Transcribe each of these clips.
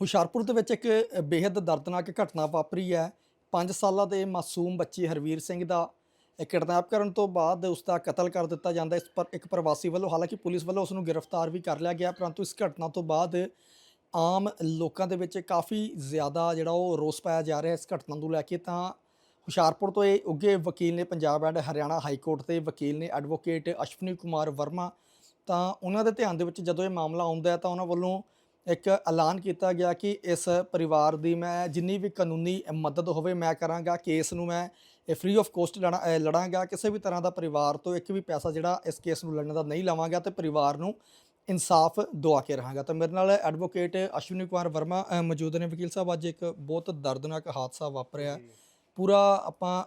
ਹੁਸ਼ਿਆਰਪੁਰ ਦੇ ਵਿੱਚ ਇੱਕ ਬੇहद ਦਰਦਨਾਕ ਘਟਨਾ ਵਾਪਰੀ ਹੈ। 5 ਸਾਲਾਂ ਦੇ ਮਾਸੂਮ ਬੱਚੇ ਹਰਵੀਰ ਸਿੰਘ ਦਾ ਕਿਡਨੈਪ ਕਰਨ ਤੋਂ ਬਾਅਦ ਉਸ ਦਾ ਕਤਲ ਕਰ ਦਿੱਤਾ ਜਾਂਦਾ ਇਸ ਪਰ, ਇੱਕ ਪ੍ਰਵਾਸੀ ਵੱਲੋਂ, ਹਾਲਾਂਕਿ ਪੁਲਿਸ ਵੱਲੋਂ ਉਸ ਨੂੰ ਗ੍ਰਿਫਤਾਰ ਵੀ ਕਰ ਲਿਆ ਗਿਆ, ਪਰੰਤੂ ਇਸ ਘਟਨਾ ਤੋਂ ਬਾਅਦ ਆਮ ਲੋਕਾਂ ਦੇ ਵਿੱਚ ਕਾਫੀ ਜ਼ਿਆਦਾ ਜਿਹੜਾ ਉਹ ਰੋਸ ਪਾਇਆ ਜਾ ਰਿਹਾ ਇਸ ਘਟਨਾ ਨੂੰ ਲੈ ਕੇ। ਤਾਂ ਹੁਸ਼ਿਆਰਪੁਰ ਤੋਂ ਇਹ ਉੱਗੇ ਵਕੀਲ ਨੇ Punjab and Haryana high court ਦੇ ਵਕੀਲ ਨੇ ਐਡਵੋਕੇਟ ਅਸ਼ਵਨੀ ਕੁਮਾਰ ਵਰਮਾ, ਤਾਂ ਉਹਨਾਂ ਦੇ ਧਿਆਨ ਦੇ ਵਿੱਚ ਜਦੋਂ ਇਹ ਮਾਮਲਾ ਆਉਂਦਾ ਹੈ ਤਾਂ ਉਹਨਾਂ ਵੱਲੋਂ ਇੱਕ ਐਲਾਨ ਕੀਤਾ ਗਿਆ ਕਿ ਇਸ ਪਰਿਵਾਰ ਦੀ ਮੈਂ ਜਿੰਨੀ ਵੀ ਕਾਨੂੰਨੀ ਮਦਦ ਹੋਵੇ ਮੈਂ ਕਰਾਂਗਾ ਕੇਸ ਨੂੰ ਮੈਂ ਫ੍ਰੀ ਆਫ ਕੋਸਟ ਲੜਾਂਗਾ ਕਿਸੇ ਵੀ ਤਰ੍ਹਾਂ ਦਾ ਪਰਿਵਾਰ ਤੋਂ ਇੱਕ ਵੀ ਪੈਸਾ ਜਿਹੜਾ ਇਸ ਕੇਸ ਨੂੰ ਲੜਨ ਦਾ ਨਹੀਂ ਲਵਾਂਗਾ ਤੇ ਪਰਿਵਾਰ ਨੂੰ ਇਨਸਾਫ ਦਵਾ ਕੇ ਰਹਾਂਗਾ। ਤਾਂ ਮੇਰੇ ਨਾਲ ਐਡਵੋਕੇਟ ਅਸ਼ਵਨੀ ਕੁਮਾਰ ਵਰਮਾ ਮੌਜੂਦ ਨੇ ਵਕੀਲ ਸਾਹਿਬ ਅੱਜ ਇੱਕ ਬਹੁਤ ਦਰਦਨਾਕ ਹਾਦਸਾ ਵਾਪਰਿਆ। ਪੂਰਾ ਆਪਾਂ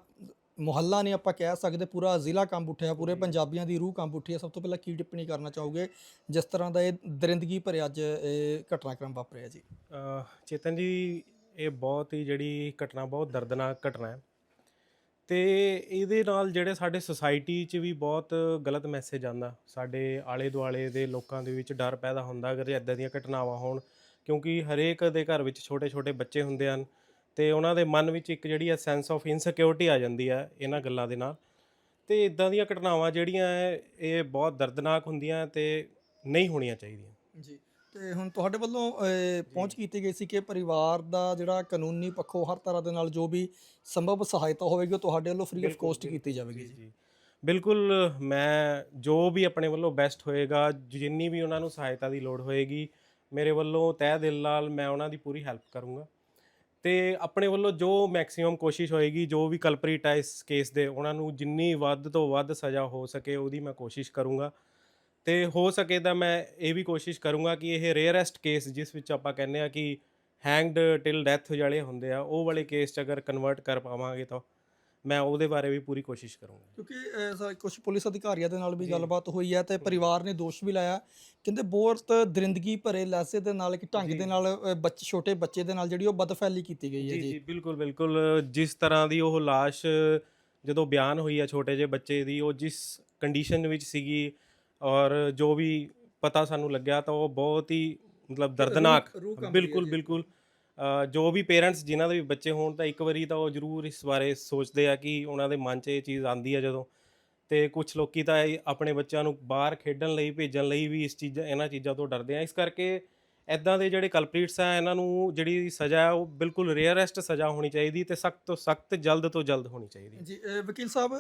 ਮੁਹੱਲਾ ਨਹੀਂ ਆਪਾਂ ਕਹਿ ਸਕਦੇ ਪੂਰਾ ਜ਼ਿਲ੍ਹਾ ਕੰਬ ਉੱਠਿਆ ਪੂਰੇ ਪੰਜਾਬੀਆਂ ਦੀ ਰੂਹ ਕੰਬ ਉੱਠੀ ਹੈ। ਸਭ ਤੋਂ ਪਹਿਲਾਂ ਕੀ ਟਿੱਪਣੀ ਕਰਨਾ ਚਾਹੋਗੇ? ਜਿਸ ਤਰ੍ਹਾਂ ਦਾ ਇਹ ਦਰਿੰਦਗੀ ਭਰਿਆ ਅੱਜ ਇਹ ਘਟਨਾਕ੍ਰਮ ਵਾਪਰਿਆ ਜੀ। ਚੇਤਨ ਜੀ ਇਹ ਬਹੁਤ ਹੀ ਜਿਹੜੀ ਘਟਨਾ ਬਹੁਤ ਦਰਦਨਾਕ ਘਟਨਾ ਹੈ। ਤੇ ਇਹਦੇ ਨਾਲ ਜਿਹੜੇ ਸਾਡੇ ਸੁਸਾਇਟੀ 'ਚ ਵੀ ਬਹੁਤ ਗਲਤ ਮੈਸੇਜ ਆਂਦਾ ਸਾਡੇ ਆਲੇ ਦੁਆਲੇ ਦੇ ਲੋਕਾਂ ਦੇ ਵਿੱਚ ਡਰ ਪੈਦਾ ਹੁੰਦਾ ਅਗਰ ਇਦਾਂ ਦੀਆਂ ਘਟਨਾਵਾਂ ਹੋਣ। ਕਿਉਂਕਿ ਹਰੇਕ ਦੇ ਘਰ ਵਿੱਚ ਛੋਟੇ-ਛੋਟੇ ਬੱਚੇ ਹੁੰਦੇ ਹਨ। ਤੇ ਉਹਨਾਂ ਦੇ ਮਨ ਵਿੱਚ ਇੱਕ ਜਿਹੜੀ ਹੈ ਸੈਂਸ ਆਫ ਇਨਸਿਕਿਉਰਿਟੀ ਆ ਜਾਂਦੀ ਹੈ ਇਹਨਾਂ ਗੱਲਾਂ ਦੇ ਨਾਲ। ਤੇ ਇਦਾਂ ਦੀਆਂ ਘਟਨਾਵਾਂ ਜਿਹੜੀਆਂ ਹੈ ਇਹ ਬਹੁਤ ਦਰਦਨਾਕ ਹੁੰਦੀਆਂ ਤੇ ਨਹੀਂ ਹੋਣੀਆਂ ਚਾਹੀਦੀਆਂ। ਜੀ ਤੇ ਹੁਣ ਤੁਹਾਡੇ ਵੱਲੋਂ ਪਹੁੰਚ ਕੀਤੀ ਗਈ ਸੀ ਕਿ ਪਰਿਵਾਰ ਦਾ ਜਿਹੜਾ ਕਾਨੂੰਨੀ ਪੱਖੋਂ ਹਰ ਤਰ੍ਹਾਂ ਦੇ ਨਾਲ ਜੋ ਵੀ ਸੰਭਵ ਸਹਾਇਤਾ ਹੋਵੇਗੀ ਉਹ ਤੁਹਾਡੇ ਵੱਲੋਂ ਫ੍ਰੀ ਆਫ ਕੋਸਟ ਕੀਤੀ ਜਾਵੇਗੀ ਜੀ ਜੀ। ਬਿਲਕੁਲ ਮੈਂ ਜੋ ਵੀ ਆਪਣੇ ਵੱਲੋਂ ਬੈਸਟ ਹੋਏਗਾ ਜਿੰਨੀ ਵੀ ਉਹਨਾਂ ਨੂੰ ਸਹਾਇਤਾ ਦੀ ਲੋੜ ਹੋਏਗੀ ਮੇਰੇ ਵੱਲੋਂ ਤਹਿ ਦਿਲ ਨਾਲ ਮੈਂ ਉਹਨਾਂ ਦੀ ਪੂਰੀ ਹੈਲਪ ਕਰੂੰਗਾ। ਤੇ ਆਪਣੇ ਵੱਲੋਂ ਜੋ ਮੈਕਸਿਮਮ ਕੋਸ਼ਿਸ਼ ਹੋਏਗੀ, ਜੋ ਵੀ ਕਲਪਰੀਟ ਹੈ ਇਸ ਕੇਸ ਦੇ, ਉਹਨਾਂ ਨੂੰ ਜਿੰਨੀ ਵੱਧ ਤੋਂ ਵੱਧ ਸਜ਼ਾ ਹੋ ਸਕੇ, ਉਹਦੀ ਮੈਂ ਕੋਸ਼ਿਸ਼ ਕਰੂੰਗਾ। ਤੇ ਹੋ ਸਕੇ ਤਾਂ ਮੈਂ ਇਹ ਵੀ ਕੋਸ਼ਿਸ਼ ਕਰੂੰਗਾ ਕਿ ਇਹ ਰੇਅਰੈਸਟ ਕੇਸ ਜਿਸ ਵਿੱਚ ਆਪਾਂ ਕਹਿੰਦੇ ਆ ਕਿ ਹੈਂਗਡ ਟਿਲ ਡੈਥ ਜਿਹੜੇ ਹੁੰਦੇ ਆ, ਉਹ ਵਾਲੇ ਕੇਸ 'ਚ ਅਗਰ ਕਨਵਰਟ ਕਰ ਪਾਵਾਂਗੇ ਤਾਂ। ਮੈਂ ਉਹਦੇ ਬਾਰੇ ਵੀ ਪੂਰੀ ਕੋਸ਼ਿਸ਼ ਕਰੂੰਗਾ। ਕਿਉਂਕਿ ਕੁਝ ਪੁਲਿਸ ਅਧਿਕਾਰੀਆਂ ਦੇ ਨਾਲ ਵੀ। ਗੱਲਬਾਤ ਹੋਈ ਹੈ ਤੇ ਪਰਿਵਾਰ ਨੇ ਦੋਸ਼ ਵੀ ਲਾਇਆ। ਕਹਿੰਦੇ ਬਹੁਤ ਦਰਿੰਦਗੀ ਭਰੇ ਲੈਸੇ ਦੇ ਨਾਲ ਇੱਕ ਢੰਗ। ਦੇ ਨਾਲ ਬੱਚੇ ਛੋਟੇ ਬੱਚੇ ਦੇ ਨਾਲ ਜਿਹੜੀ ਉਹ ਬਦਫੈਲੀ ਕੀਤੀ ਗਈ ਹੈ ਜੀ ਜੀ। ਜੀ ਬਿਲਕੁਲ ਬਿਲਕੁਲ। ਜਿਸ ਤਰ੍ਹਾਂ ਦੀ ਉਹ লাশ ਜਦੋਂ ਬਿਆਨ ਹੋਈ ਹੈ ਛੋਟੇ ਜਿਹੇ ਬੱਚੇ ਦੀ ਉਹ ਜਿਸ ਕੰਡੀਸ਼ਨ ਵਿੱਚ ਸੀਗੀ ਔਰ ਜੋ ਵੀ ਪਤਾ ਸਾਨੂੰ ਲੱਗਿਆ ਤਾਂ ਉਹ ਬਹੁਤ ਹੀ ਮਤਲਬ ਦਰਦਨਾਕ। ਬਿਲਕੁਲ। ਬਿਲਕੁਲ। ਜੋ ਵੀ ਪੇਰੈਂਟਸ ਜਿਨ੍ਹਾਂ ਦੇ ਵੀ ਬੱਚੇ ਹੋਣ ਤਾਂ ਇੱਕ ਵਾਰੀ ਤਾਂ ਉਹ ਜ਼ਰੂਰ ਇਸ ਬਾਰੇ ਸੋਚਦੇ ਆ ਕਿ ਉਹਨਾਂ ਦੇ ਮਨ 'ਚ ਇਹ ਚੀਜ਼ ਆਂਦੀ ਆ ਜਦੋਂ। ਤੇ ਕੁਝ ਲੋਕੀ ਤਾਂ ਇਹ ਆਪਣੇ ਬੱਚਿਆਂ ਨੂੰ ਬਾਹਰ ਖੇਡਣ ਲਈ, ਭੇਜਣ ਲਈ ਵੀ ਇਸ ਚੀਜ਼ਾਂ, ਇਹਨਾਂ ਚੀਜ਼ਾਂ ਤੋਂ ਡਰਦੇ ਆ। ਇਸ ਕਰਕੇ ਐਦਾਂ ਦੇ ਜਿਹੜੇ ਕਲਪ੍ਰੀਟਸ ਆ, ਇਹਨਾਂ ਨੂੰ ਜਿਹੜੀ ਸਜ਼ਾ ਹੈ ਉਹ ਬਿਲਕੁਲ ਰੇਅਰੈਸਟ ਸਜ਼ਾ ਹੋਣੀ ਚਾਹੀਦੀ ਤੇ ਸਖਤ ਤੋਂ ਸਖਤ, ਜਲਦ ਤੋਂ ਜਲਦ ਹੋਣੀ ਚਾਹੀਦੀ ਜੀ ਵਕੀਲ ਸਾਹਿਬ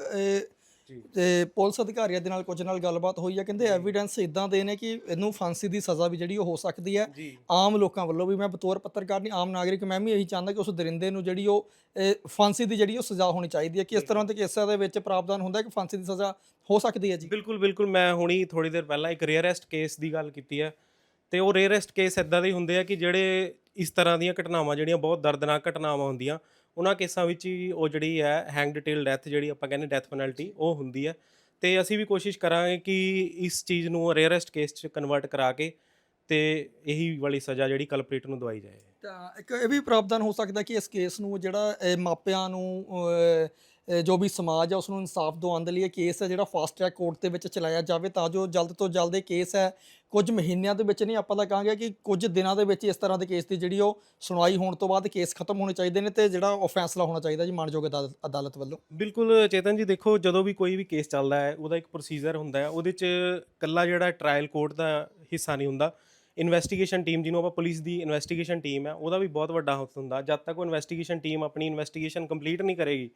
ਤੇ ਪੁਲਿਸ ਅਧਿਕਾਰੀਆਂ ਦੇ ਨਾਲ ਕੁਝ ਨਾਲ ਗੱਲਬਾਤ ਹੋਈ ਹੈ ਕਹਿੰਦੇ ਐਵੀਡੈਂਸ ਇਦਾਂ ਦੇ ਨੇ ਕਿ ਇਹਨੂੰ ਫਾਂਸੀ ਦੀ ਸਜ਼ਾ ਵੀ ਜਿਹੜੀ ਉਹ ਹੋ ਸਕਦੀ ਹੈ। ਆਮ ਲੋਕਾਂ ਵੱਲੋਂ ਵੀ ਮੈਂ ਬਤੌਰ ਪੱਤਰਕਾਰ ਨਹੀਂ ਆਮ ਨਾਗਰਿਕ ਮੈਂ ਵੀ ਇਹੀ ਚਾਹੁੰਦਾ ਕਿ ਉਸ ਦਰਿੰਦੇ ਨੂੰ ਜਿਹੜੀ ਉਹ ਫਾਂਸੀ ਦੀ ਜਿਹੜੀ ਉਹ ਸਜ਼ਾ ਹੋਣੀ ਚਾਹੀਦੀ ਹੈ ਕਿ ਇਸ ਤਰ੍ਹਾਂ ਦੇ ਕੇਸਾਂ ਦੇ ਵਿੱਚ ਪ੍ਰਾਵਧਾਨ ਹੁੰਦਾ ਕਿ ਫਾਂਸੀ ਦੀ ਸਜ਼ਾ ਹੋ ਸਕਦੀ ਹੈ ਜੀ। ਬਿਲਕੁਲ ਬਿਲਕੁਲ ਮੈਂ ਹੁਣੀ ਥੋੜੀ ਦੇਰ ਪਹਿਲਾਂ ਇੱਕ ਰੇਅਰੈਸਟ ਕੇਸ ਦੀ ਗੱਲ ਕੀਤੀ ਹੈ। ਤੇ ਉਹ ਰੇਅਰੈਸਟ ਕੇਸ ਇਦਾਂ ਦੇ ਹੁੰਦੇ ਆ ਕਿ ਜਿਹੜੇ ਇਸ ਤਰ੍ਹਾਂ ਦੀਆਂ ਘਟਨਾਵਾਂ ਜਿਹੜੀਆਂ ਬਹੁਤ ਦਰਦਨਾਕ ਘਟਨਾਵਾਂ ਹੁੰਦੀਆਂ ਉਹਨਾਂ ਕੇਸਾਂ ਵਿੱਚ ਹੀ ਉਹ ਜਿਹੜੀ ਹੈ ਹੈਂਗ ਡਿਟੇਲ ਡੈਥ ਜਿਹੜੀ ਆਪਾਂ ਕਹਿੰਦੇ ਡੈਥ ਪੈਨਲਟੀ ਉਹ ਹੁੰਦੀ ਹੈ। ਤੇ ਅਸੀਂ ਵੀ ਕੋਸ਼ਿਸ਼ ਕਰਾਂਗੇ ਕਿ ਇਸ ਚੀਜ਼ ਨੂੰ ਰੇਅਰੈਸਟ ਕੇਸ 'ਚ ਕਨਵਰਟ ਕਰਾ ਕੇ ਤੇ ਇਹੀ ਵਾਲੀ ਸਜ਼ਾ ਜਿਹੜੀ ਕਲਪਰੇਟ ਨੂੰ ਦਵਾਈ ਜਾਏ। ਤਾਂ ਇੱਕ ਇਹ ਵੀ ਪ੍ਰਾਵਧਾਨ ਹੋ ਸਕਦਾ ਕਿ ਇਸ ਕੇਸ ਨੂੰ ਜਿਹੜਾ ਮਾਪਿਆਂ ਨੂੰ ਜੋ ਵੀ ਸਮਾਜ ਹੈ ਉਸ ਨੂੰ ਇਨਸਾਫ ਦਿਵਾਉਣ ਦੇ ਲਈ ਇਹ ਕੇਸ ਹੈ ਜਿਹੜਾ ਫਾਸਟ ਟਰੈਕ ਕੋਰਟ ਦੇ ਵਿੱਚ ਚਲਾਇਆ ਜਾਵੇ ਤਾਂ ਜੋ ਜਲਦ ਤੋਂ ਜਲਦ ਇਹ ਕੇਸ ਹੈ, ਕੁਝ ਮਹੀਨਿਆਂ ਦੇ ਵਿੱਚ ਨਹੀਂ, ਆਪਾਂ ਤਾਂ ਕਹਾਂਗੇ ਕਿ ਕੁਝ ਦਿਨਾਂ ਦੇ ਵਿੱਚ ਇਸ ਤਰ੍ਹਾਂ ਦੇ ਕੇਸ ਦੀ ਜਿਹੜੀ ਉਹ ਸੁਣਵਾਈ ਹੋਣ ਤੋਂ ਬਾਅਦ ਕੇਸ ਖਤਮ ਹੋਣੇ ਚਾਹੀਦੇ ਨੇ ਤੇ ਜਿਹੜਾ ਉਹ ਫੈਸਲਾ ਹੋਣਾ ਚਾਹੀਦਾ ਜੀ ਮਾਨਯੋਗ ਅਦਾਲਤ ਅਦਾਲਤ ਵੱਲੋਂ। ਬਿਲਕੁਲ ਚੇਤਨ ਜੀ, ਦੇਖੋ ਜਦੋਂ ਵੀ ਕੋਈ ਵੀ ਕੇਸ ਚੱਲਦਾ ਹੈ, ਉਹਦਾ ਇੱਕ ਪ੍ਰੋਸੀਜਰ ਹੁੰਦਾ ਹੈ, ਉਹਦੇ 'ਚ ਕੱਲਾ ਜਿਹੜਾ ਟ੍ਰਾਇਲ ਕੋਰਟ ਦਾ ਹਿੱਸਾ ਨਹੀਂ ਹੁੰਦਾ। ਇਨਵੈਸਟੀਗੇਸ਼ਨ ਟੀਮ ਜਿਹਨੂੰ ਆਪਾਂ ਪੁਲਿਸ ਦੀ ਇਨਵੈਸਟੀਗੇਸ਼ਨ ਟੀਮ ਹੈ, ਉਹਦਾ ਵੀ ਬਹੁਤ ਵੱਡਾ ਹੱਥ ਹੁੰਦਾ। ਜਦ ਤੱਕ ਉਹ ਇਨਵੈਸਟੀਗੇਸ਼ਨ ਟੀਮ ਆਪਣੀ ਇਨਵੈਸਟੀਗੇਸ਼ਨ ਕੰਪਲੀਟ ਨਹੀਂ ਕਰੇਗੀ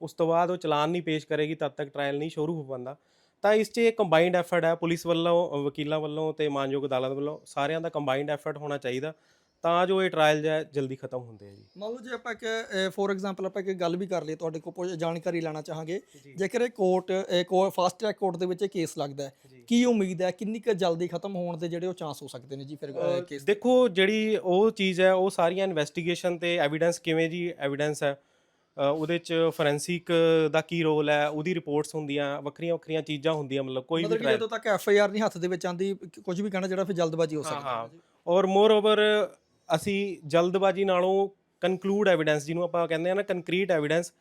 ਉਸ ਤੋਂ ਬਾਅਦ ਉਹ ਚਲਾਨ ਨਹੀਂ ਪੇਸ਼ ਕਰੇਗੀ ਤਦ ਤੱਕ ਟ੍ਰਾਇਲ ਨਹੀਂ ਸ਼ੁਰੂ ਹੋ ਪਾਉਂਦਾ। ਤਾਂ ਇਸ 'ਚ ਇੱਕ ਕੰਬਾਈਨਡ ਐਫਰਟ ਹੈ ਪੁਲਿਸ ਵੱਲੋਂ ਵਕੀਲਾਂ ਵੱਲੋਂ ਤੇ ਮਾਨਯੋਗ ਅਦਾਲਤ ਵੱਲੋਂ ਸਾਰਿਆਂ ਦਾ ਕੰਬਾਈਨਡ ਐਫਰਟ ਹੋਣਾ ਚਾਹੀਦਾ। ਤਾਂ ਜੋ ਇਹ ਟ੍ਰਾਇਲ ਜਿਹੜਾ ਜਲਦੀ ਖਤਮ ਹੁੰਦੇ ਆ ਜੀ। ਮੰਨ ਲਓ ਜੇ ਆਪਾਂ ਇੱਕ ਫੋਰ ਐਗਜ਼ਾਮਪਲ ਆਪਾਂ ਇੱਕ ਗੱਲ ਵੀ ਕਰ ਲਈਏ ਤੁਹਾਡੇ ਕੋਲ ਜਾਣਕਾਰੀ ਲੈਣਾ ਚਾਹਾਂਗੇ। ਜੀ। ਜੇਕਰ ਇਹ ਕੋਰਟ ਫਾਸਟ ਟਰੈਕ ਕੋਰਟ ਦੇ ਵਿੱਚ ਇਹ ਕੇਸ ਲੱਗਦਾ ਹੈ ਜੀ। ਕੀ ਉਮੀਦ ਹੈ ਕਿੰਨੀ ਕੁ ਜਲਦੀ ਖਤਮ ਹੋਣ ਦੇ ਜਿਹੜੇ ਉਹ ਚਾਂਸ ਹੋ ਸਕਦੇ ਨੇ ਜੀ ਫਿਰ ਕੇਸ ਦੇਖੋ ਜਿਹੜੀ ਉਹ ਚੀਜ਼ ਹੈ ਉਹ ਸਾਰੀਆਂ ਇਨਵੈਸਟੀਗੇਸ਼ਨ ਤੇ ਐਵੀਡੈਂਸ ਕਿਵੇਂ ਜੀ ਐਵੀਡੈਂਸ ਹੈ। ਉਹਦੇ ਚ ਫੋਰੈਂਸਿਕ ਦਾ ਕੀ ਰੋਲ ਹੈ ਉਹਦੀ ਰਿਪੋਰਟਸ ਹੁੰਦੀਆਂ ਵੱਖਰੀਆਂ ਵੱਖਰੀਆਂ ਚੀਜ਼ਾਂ ਹੁੰਦੀਆਂ ਮਤਲਬ ਕੋਈ ਵੀ ਮਤਲਬ ਕਿ trial- ਜਦੋਂ ਤੱਕ ਐਫ ਆਈ ਆਰ ਨਹੀਂ ਹੱਥ ਦੇ ਵਿੱਚ ਆਂਦੀ ਕੁਝ ਵੀ ਕਹਿਣਾ ਜਿਹੜਾ ਫਿਰ ਜਲਦਬਾਜ਼ੀ ਹੋ ਸਕਦੀ ਹਾਂ। ਔਰ ਮੋਰ ਓਵਰ ਅਸੀਂ ਜਲਦਬਾਜ਼ੀ ਨਾਲੋਂ ਕਨਕਲੂਡ ਐਵੀਡੈਂਸ ਜਿਹਨੂੰ ਆਪਾਂ ਕਹਿੰਦੇ ਆ ਨਾ ਕੰਕਰੀਟ ਐਵੀਡੈਂਸ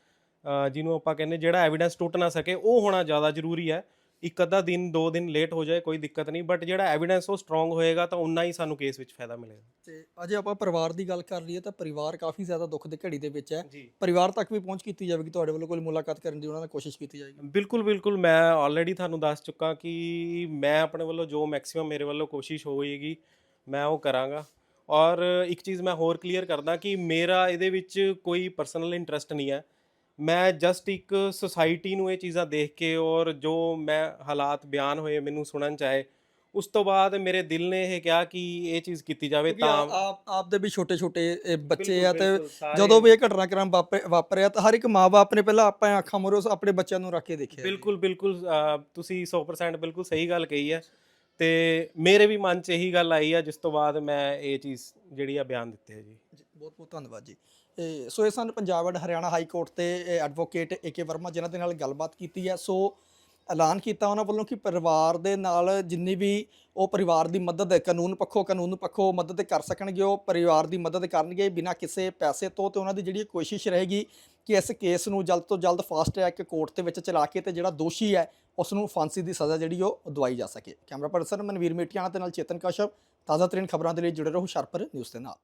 ਜਿਹਨੂੰ ਆਪਾਂ ਕਹਿੰਦੇ ਜਿਹੜਾ ਐਵੀਡੈਂਸ ਟੁੱਟ ਨਾ ਸਕੇ ਉਹ ਹੋਣਾ ਜ਼ਿਆਦਾ ਜ਼ਰੂਰੀ ਹੈ ਇੱਕ ਅੱਧਾ ਦਿਨ ਦੋ ਦਿਨ ਲੇਟ ਹੋ ਜਾਏ ਕੋਈ ਦਿੱਕਤ ਨਹੀਂ ਬਟ ਜਿਹੜਾ ਐਵੀਡੈਂਸ ਉਹ ਸਟਰੋਂਗ ਹੋਏਗਾ ਤਾਂ ਉਨਾ ਹੀ ਸਾਨੂੰ ਕੇਸ ਵਿੱਚ ਫਾਇਦਾ ਮਿਲੇਗਾ। ਤੇ ਅਜੇ ਆਪਾਂ ਪਰਿਵਾਰ ਦੀ ਗੱਲ ਕਰ ਲਈਏ ਤਾਂ ਪਰਿਵਾਰ ਕਾਫੀ ਜ਼ਿਆਦਾ ਦੁੱਖ ਦੀ ਘੜੀ ਦੇ ਵਿੱਚ ਹੈ। ਜੀ। ਪਰਿਵਾਰ ਤੱਕ ਵੀ ਪਹੁੰਚ ਕੀਤੀ ਜਾਵੇਗੀ ਤੁਹਾਡੇ ਵੱਲੋਂ ਕੋਈ ਮੁਲਾਕਾਤ ਕਰਨ ਦੀ ਉਹਨਾਂ ਨਾਲ ਕੋਸ਼ਿਸ਼ ਕੀਤੀ ਜਾਏਗੀ? ਬਿਲਕੁਲ ਬਿਲਕੁਲ ਮੈਂ ਆਲਰੇਡੀ ਤੁਹਾਨੂੰ ਦੱਸ ਚੁੱਕਾ ਕਿ ਮੈਂ ਆਪਣੇ ਵੱਲੋਂ ਜੋ ਮੈਕਸਿਮਮ ਮੇਰੇ ਵੱਲੋਂ ਕੋਸ਼ਿਸ਼ ਹੋਏਗੀ ਮੈਂ ਉਹ ਕਰਾਂਗਾ। ਔਰ ਇੱਕ ਚੀਜ਼ ਮੈਂ ਹੋਰ ਕਲੀਅਰ ਕਰਦਾ ਕਿ ਮੇਰਾ ਇਹਦੇ ਵਿੱਚ ਕੋਈ ਪਰਸਨਲ ਇੰਟਰਸਟ ਨਹੀਂ ਹੈ। ਮੈਂ ਜਸਟ ਇੱਕ ਸੁਸਾਇਟੀ ਨੂੰ ਇਹ ਚੀਜ਼ਾਂ ਦੇਖ ਕੇ ਔਰ ਜੋ ਮੈਂ ਹਾਲਾਤ ਬਿਆਨ ਹੋਏ ਮੈਨੂੰ ਸੁਣਨ ਚ ਆਏ ਉਸ ਤੋਂ ਬਾਅਦ ਮੇਰੇ ਦਿਲ ਨੇ ਇਹ ਕਿਹਾ ਕਿ ਇਹ ਚੀਜ਼ ਕੀਤੀ ਜਾਵੇ ਤਾਂ ਆਪ ਆਪ ਦੇ ਵੀ ਛੋਟੇ ਛੋਟੇ ਬੱਚੇ ਆ ਤੇ ਜਦੋਂ ਵੀ ਇਹ ਘਟਨਾਕ੍ਰਮ ਵਾਪਰ- ਵਾਪਰਿਆ ਤਾਂ ਹਰ ਇੱਕ ਮਾਂ-ਬਾਪ ਨੇ ਪਹਿਲਾਂ ਆਪਾਂ ਅੱਖਾਂ ਉਸ ਆਪਣੇ ਬੱਚਿਆਂ ਨੂੰ ਰੱਖ ਕੇ ਦੇਖਿਆ। ਬਿਲਕੁਲ ਬਿਲਕੁਲ ਤੁਸੀਂ 100% ਬਿਲਕੁਲ ਸਹੀ ਗੱਲ ਕਹੀ ਹੈ ਤੇ ਮੇਰੇ ਵੀ ਮਨ 'ਚ ਇਹੀ ਗੱਲ ਆਈ ਆ ਜਿਸ ਤੋਂ ਬਾਅਦ ਮੈਂ ਇਹ ਚੀਜ਼ ਜਿਹੜੀ ਆ ਬਿਆਨ ਦਿੱਤੇ ਹੈ ਜੀ ਬਹੁਤ ਬਹੁਤ ਧੰਨਵਾਦ ਜੀ ਸੋ ਇਹ ਸਨ Punjab and Haryana high court ਤੇ ਐਡਵੋਕੇਟ ਏਕੇ ਵਰਮਾ ਜਿਨ੍ਹਾਂ ਦੇ ਨਾਲ ਗੱਲਬਾਤ ਕੀਤੀ ਹੈ। ਸੋ ਐਲਾਨ ਕੀਤਾ ਉਹਨਾਂ ਵੱਲੋਂ ਕਿ ਪਰਿਵਾਰ ਦੇ ਨਾਲ ਜਿੰਨੀ ਵੀ ਉਹ ਪਰਿਵਾਰ ਦੀ ਮਦਦ, ਕਾਨੂੰਨ ਪੱਖੋਂ ਕਾਨੂੰਨ ਪੱਖੋਂ ਮਦਦ ਕਰ ਸਕਣਗੇ, ਉਹ ਪਰਿਵਾਰ ਦੀ ਮਦਦ ਕਰਨਗੇ ਬਿਨਾਂ ਕਿਸੇ ਪੈਸੇ ਤੋਂ ਤੇ ਉਹਨਾਂ ਦੀ ਜਿਹੜੀ ਕੋਸ਼ਿਸ਼ ਰਹੇਗੀ ਕਿ ਇਸ ਕੇਸ ਨੂੰ ਜਲਦ ਤੋਂ ਜਲਦ ਫਾਸਟ ਟਰੈਕ ਕੋਰਟ ਦੇ ਵਿੱਚ ਚਲਾ ਕੇ ਤੇ ਜਿਹੜਾ ਦੋਸ਼ੀ ਹੈ ਉਸ ਨੂੰ ਫਾਂਸੀ ਦੀ ਸਜ਼ਾ ਜਿਹੜੀ ਉਹ ਦਵਾਈ ਜਾ ਸਕੇ। ਕੈਮਰਾ ਪਰਸਨ ਮਨਵੀਰ ਮੇਟੀਆਣਾ ਤੇ ਨਾਲ ਚੇਤਨ ਕਸ਼ਪ ਤਾਜ਼ਾ ਤਰੀਨ ਖਬਰਾਂ ਦੇ ਲਈ ਜੁੜੇ ਰਹੋ ਸ਼ਰਪਰ ਨਿਊਜ਼ ਦੇ ਨਾਲ।